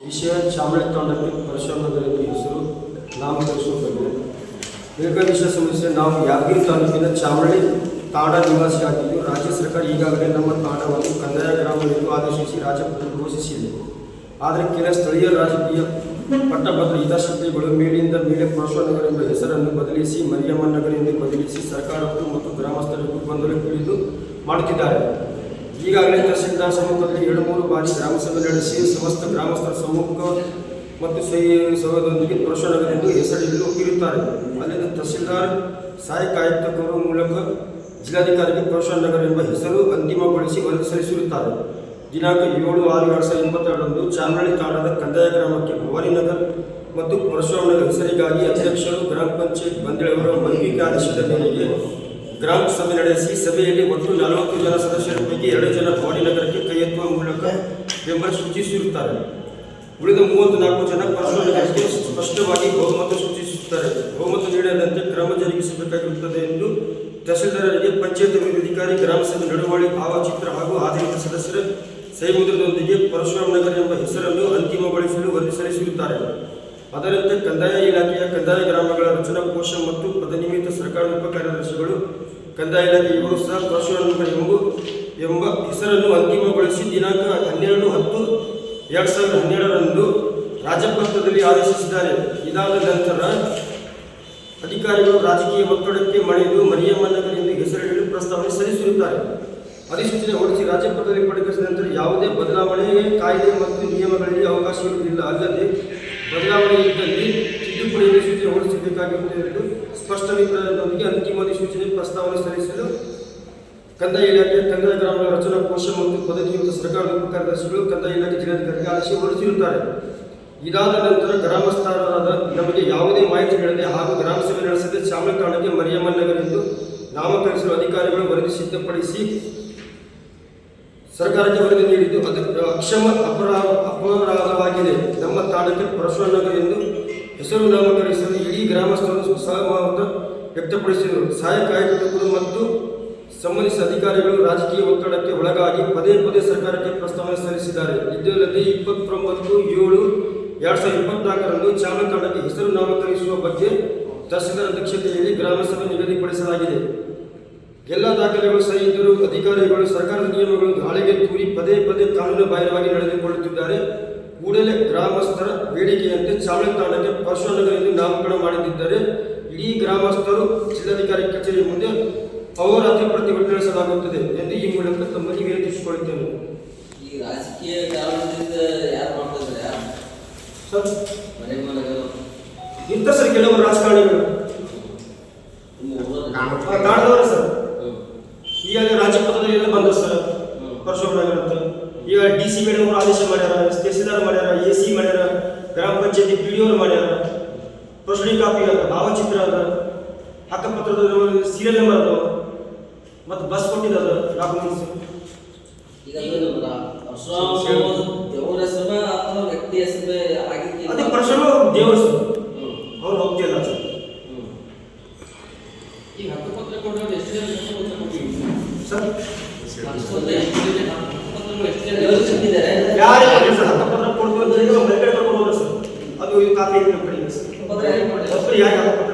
ವಿಷಯ ಚಾಮರಾಜ ತಾಂಡಕ್ಕೆ ಪರಶುರಾಮನಗರಕ್ಕೆ ಹೆಸರು ಏಕ ವಿಷಯ ಸಮಸ್ಯೆ, ನಾವು ಯಾದಗಿರಿ ತಾಲೂಕಿನ ಚಾಮರಾಳಿ ತಾಂಡ ನಿವಾಸಿಯಾಗಿದ್ದು ರಾಜ್ಯ ಸರ್ಕಾರ ಈಗಾಗಲೇ ನಮ್ಮ ತಾಂಡವನ್ನು ಕಂದಾಯ ಗ್ರಾಮ ಎಂದು ಆದೇಶಿಸಿ ರಾಜಪತ್ರ ಘೋಷಿಸಿದೆ. ಆದರೆ ಕೆಲ ಸ್ಥಳೀಯ ರಾಜಕೀಯ ಪಟ್ಟಭದ್ರ ಹಿತಾಸಕ್ತಿಗಳು ಮೇಲಿಂದ ಮೇಲೆ ಪರಶುರಾಮನಗರ ಎಂಬ ಹೆಸರನ್ನು ಬದಲಿಸಿ ಮರಿಯಮ್ಮ ನಗರ ಎಂದು ಬದಲಿಸಿ ಸರ್ಕಾರಕ್ಕೂ ಮತ್ತು ಗ್ರಾಮಸ್ಥರಿಗೂ ಗೊಂದಲ ತಿಳಿದು ಮಾಡುತ್ತಿದ್ದಾರೆ. ಈಗಾಗಲೇ ತಹಸೀಲ್ದಾರ್ ಸಮ್ಮುಖದಲ್ಲಿ ಎರಡು ಮೂರು ಬಾರಿ ಗ್ರಾಮಸಭೆ ನಡೆಸಿ ಸಮಸ್ತ ಗ್ರಾಮಸ್ಥರ ಸಮ್ಮುಖ ಮತ್ತು ಸ್ವಯ ಸಭೆಯೊಂದಿಗೆ ಪರಶುನಗರ ಎಂದು ಹೆಸರಿಡಲು ಒಪ್ಪಿರುತ್ತಾರೆ. ಅಲ್ಲಿನ ತಹಸೀಲ್ದಾರ್ ಸಹಾಯಕ ಆಯುಕ್ತರ ಮೂಲಕ ಜಿಲ್ಲಾಧಿಕಾರಿಗೆ ನಗರ ಎಂಬ ಹೆಸರು ಅಂತಿಮಗೊಳಿಸಿ ವರದಿ ಸಲ್ಲಿಸಿರುತ್ತಾರೆ. ದಿನಾಂಕ ಏಳು ಆರು ಎರಡು ಸಾವಿರದ ಇಪ್ಪತ್ತೆರಡರಂದು ಚಾಮರಾಳಿ ತಾಣದ ಕಂದಾಯ ಗ್ರಾಮಕ್ಕೆ ಭವಾನಿನಗರ್ ಮತ್ತು ಪರಶುರಾಮನಗರ ಹೆಸರಿಗಾಗಿ ಅಧ್ಯಕ್ಷರು ಗ್ರಾಮ ಪಂಚಾಯತ್ ಬಂದಿಳವರ ಮನವಿ ಆದೇಶದ ಗ್ರಾಮ ಸಭೆ ನಡೆಸಿ ಸಭೆಯಲ್ಲಿ ಒಟ್ಟು ನಲವತ್ತು ಜನ ಸದಸ್ಯರ ಪೈಕಿ ಎರಡು ಜನ ನಗರಕ್ಕೆ ಕೈ ಎತ್ತುವ ಮೂಲಕ ಬೆಂಬಲ ಸೂಚಿಸಿರುತ್ತಾರೆ. ಉಳಿದ ಮೂವತ್ತು ನಾಲ್ಕು ಜನ ನಗರಕ್ಕೆ ಸ್ಪಷ್ಟವಾಗಿ ಬಹುಮತ ಸೂಚಿಸುತ್ತಾರೆ. ಬಹುಮತ ನೀಡದಂತೆ ಕ್ರಮ ಜರುಗಿಸಬೇಕಾಗಿರುತ್ತದೆ ಎಂದು ತಹಸೀಲ್ದಾರರಿಗೆ ಪಂಚಾಯತ್ ಅಧಿಕಾರಿ, ಗ್ರಾಮ ಸಭೆ ನಡುವಳಿ ಭಾವಚಿತ್ರ ಹಾಗೂ ಆಧಾರಿತ ಸದಸ್ಯರ ಸಹಿಮುದ್ರದೊಂದಿಗೆ ಪರಶುರಾಮನಗರ ಎಂಬ ಹೆಸರನ್ನು ಅಂತಿಮಗೊಳಿಸಲು ವರದಿ ಸಲ್ಲಿಸಿರುತ್ತಾರೆ. ಅದರಂತೆ ಕಂದಾಯ ಇಲಾಖೆಯ ಕಂದಾಯ ಗ್ರಾಮಗಳ ರಚನಾ ಕೋಶ ಮತ್ತು ಪದನಿಮಿತ್ತ ಸರ್ಕಾರ ಉಪ ಕಾರ್ಯದರ್ಶಿಗಳು ಕಂದಾಯ ಇಲಾಖೆ ಇವರು ಸಹ ಎಂಬ ಎಂಬ ಹೆಸರನ್ನು ಅಂತಿಮಗೊಳಿಸಿ ದಿನಾಂಕ ಹನ್ನೆರಡು ಹತ್ತು ಎರಡು ಸಾವಿರದ ಹನ್ನೆರಡರಂದು ರಾಜಪತ್ರದಲ್ಲಿ ಆದೇಶಿಸಿದ್ದಾರೆ. ಇದಾದ ನಂತರ ಅಧಿಕಾರಿಗಳು ರಾಜಕೀಯ ಒತ್ತಡಕ್ಕೆ ಮಣಿದು ಮರಿಯಮ್ಮನಗರ ಎಂದು ಹೆಸರಿಡಲು ಪ್ರಸ್ತಾವನೆ ಸಲ್ಲಿಸಿರುತ್ತಾರೆ. ಅಧಿಸೂಚನೆ ಹೊರಡಿಸಿ ರಾಜ್ಯಪತ್ರದಲ್ಲಿ ಪಡೆಕರಿಸಿದ ನಂತರ ಯಾವುದೇ ಬದಲಾವಣೆ ಕಾಯ್ದೆ ಮತ್ತು ನಿಯಮಗಳಲ್ಲಿ ಅವಕಾಶ ಇರುವುದಿಲ್ಲ. ಅಲ್ಲದೆ ಬದಲಾವಣೆ ಇದ್ದಲ್ಲಿ ತಿದ್ದುಪಡಿ ಸೂಚನೆ ಹೊರಡಿಸಬೇಕಾಗಿರುವುದು ಸ್ಪಷ್ಟ ನಿರ್ಧಾರದೊಂದಿಗೆ ಅಂತಿಮ ಅಧಿಸೂಚನೆ ಪ್ರಸ್ತಾವನೆ ಸಲ್ಲಿಸಲು ಕಂದಾಯ ಇಲಾಖೆ, ಕಂದಾಯ ಗ್ರಾಮಗಳ ರಚನಾ ಕೋಶ ಮತ್ತು ಪದನಿಯುಕ್ತ ಸರ್ಕಾರದ ಉಪ ಕಾರ್ಯದರ್ಶಿಗಳು ಕಂದಾಯ ಇಲಾಖೆ ಜಿಲ್ಲಾಧಿಕಾರಿಗೆ ಆದೇಶ ಹೊರಡಿಸಿರುತ್ತಾರೆ. ಇದಾದ ನಂತರ ಗ್ರಾಮಸ್ಥರಾದ ನಮಗೆ ಯಾವುದೇ ಮಾಹಿತಿ ನೀಡದೆ ಹಾಗೂ ಗ್ರಾಮ ಸಭೆ ನಡೆಸದೆ ಶಾಮಕಾರಣಕ್ಕೆ ಮರಿಯಮ್ಮನ್ ಎಂದು ನಾಮಕರಿಸಲು ಅಧಿಕಾರಿಗಳು ವರದಿ ಸಿದ್ಧಪಡಿಸಿ ಸರ್ಕಾರಕ್ಕೆ ವರದಿ ನೀಡಿದ್ದು ಅದು ಅಕ್ಷಮ ಅಪರಾಧ ಅಪರಾಧವಾಗಿದೆ. ನಮ್ಮ ತಾಣಕ್ಕೆ ಪರಶುರ ಎಂದು ಹೆಸರು ನಾಮಕರಿಸಲು ಇಡೀ ಗ್ರಾಮಸ್ಥರು ಸಹಮತ ವ್ಯಕ್ತಪಡಿಸಿದರು. ಸಹಾಯಕ ಆಯುಕ್ತರು ಮತ್ತು ಸಂಬಂಧಿಸಿದ ಅಧಿಕಾರಿಗಳು ರಾಜಕೀಯ ಒತ್ತಡಕ್ಕೆ ಒಳಗಾಗಿ ಪದೇ ಪದೇ ಸರ್ಕಾರಕ್ಕೆ ಪ್ರಸ್ತಾವನೆ ಸಲ್ಲಿಸಿದ್ದಾರೆ. ಇದರಲ್ಲಿ ಇಪ್ಪತ್ತೊಂಬತ್ತು, ಏಳು, ಎರಡು ಸಾವಿರದ ಇಪ್ಪತ್ನಾಲ್ಕರಂದು ಚಾಮರಾಜ ತಾಂಡಕ್ಕೆ ಹೆಸರು ನಾಮಕರಿಸುವ ಬಗ್ಗೆ ತಹಸೀಲ್ದಾರ್ ಅಧ್ಯಕ್ಷತೆಯಲ್ಲಿ ಗ್ರಾಮಸ್ಥರು ಸಭೆ ನಿಗದಿಪಡಿಸಲಾಗಿದೆ. ಎಲ್ಲ ದಾಖಲೆಗಳು ಸಹ ಇದ್ದರೂ ಅಧಿಕಾರಿಗಳು ಸರ್ಕಾರದ ನಿಯಮಗಳನ್ನು ಗಾಳಿಗೆ ತೂರಿ ಪದೇ ಪದೇ ಕಾನೂನು ಬಾಹಿರವಾಗಿ ನಡೆದುಕೊಳ್ಳುತ್ತಿದ್ದಾರೆ. ಕೂಡಲೇ ಗ್ರಾಮಸ್ಥರ ಬೇಡಿಕೆಯಂತೆ ಚಾವಳಿ ತಾಣಕ್ಕೆ ಪರಶುನಗರ ಎಂದು ನಾಮಕರಣ ಮಾಡುತ್ತಿದ್ದಾರೆ ಇಡೀ ಗ್ರಾಮಸ್ಥರು ಜಿಲ್ಲಾಧಿಕಾರಿ ಕಚೇರಿ ಮುಂದೆ ಅವರಾತ್ರಿ ಪ್ರತಿಭಟನೆ ನಡೆಸಲಾಗುತ್ತದೆ ಎಂದು ಈ ಮೂಲಕ ತಮ್ಮಲ್ಲಿ ವಿನಂತಿಸಿಕೊಳ್ಳುತ್ತೇನೆ ಈ ರಾಜಕೀಯ ಕಾರಣದಿಂದ ಯಾರು ಸರ್. ಮನೆ ಇಂಥ ಸರ್ ಕೆಲವರು ರಾಜಕಾರಣಿಗಳು. ಊರಲ್ಲಿ ಸರ್. ಈಗಾಗಲೇ ರಾಜ್ಯಪಥದಲ್ಲಿ ಎಲ್ಲ ಬಂದರು ಸರ್. ಈಗ ಡಿ ಸಿ ಮೇಡಮ್ ಅವರು ಆದೇಶ ಮಾಡ್ಯಾರ ತಹಸೀಲ್ದಾರ್ ಮಾಡ್ಯಾರ ಎ ಸಿ ಮಾಡ್ಯಾರ ಗ್ರಾಮ ಪಂಚಾಯತಿ ಪಿ ಡಿ ಅವ್ರು ಮಾಡ್ಯಾರ. ಪ್ರೊಸೀಡಿ ಕಾಪಿ ಅದ ಭಾವಚಿತ್ರ ಅದ ಹಕ್ಕಪತ್ರದ ಸೀರಿಯಲ್ ನಂಬರ್ ಅದ ಮತ್ತು ಬಸ್ ಡಾಕ್ಯುಮೆಂಟ್ಸ್ ಈಗ ಅದು ಪರಶುರಾಮ ದೇವರ ಸಭೆ ಅಥವಾ ವ್ಯಕ್ತಿ ಹೆಸರು ಆಗಿತ್ತು ಅದೇ ಪ್ರಶ್ನೆ ದೇವರು ಸರ್ ಹ್ಮ್. ಅವ್ರು ಹೋಗ್ತಿಲ್ಲ. ಸರ್ ಹ್ಮ್. ಈ ಹಕ್ಕುಪತ್ರ ಕೊಡೋರು ಎಷ್ಟು ಜನ ಹಕ್ಕುಪತ್ರ ಸರ್ ಕೊಟ್ಟಿಲ್ಲ ಸರ್ ಕೊಡ್ಬೋದು ಅದು ಕಾಪಿ ನಮ್ಮ ಕಡೆ ಸರ್. ಹಕ್ಕುಪತ್ರ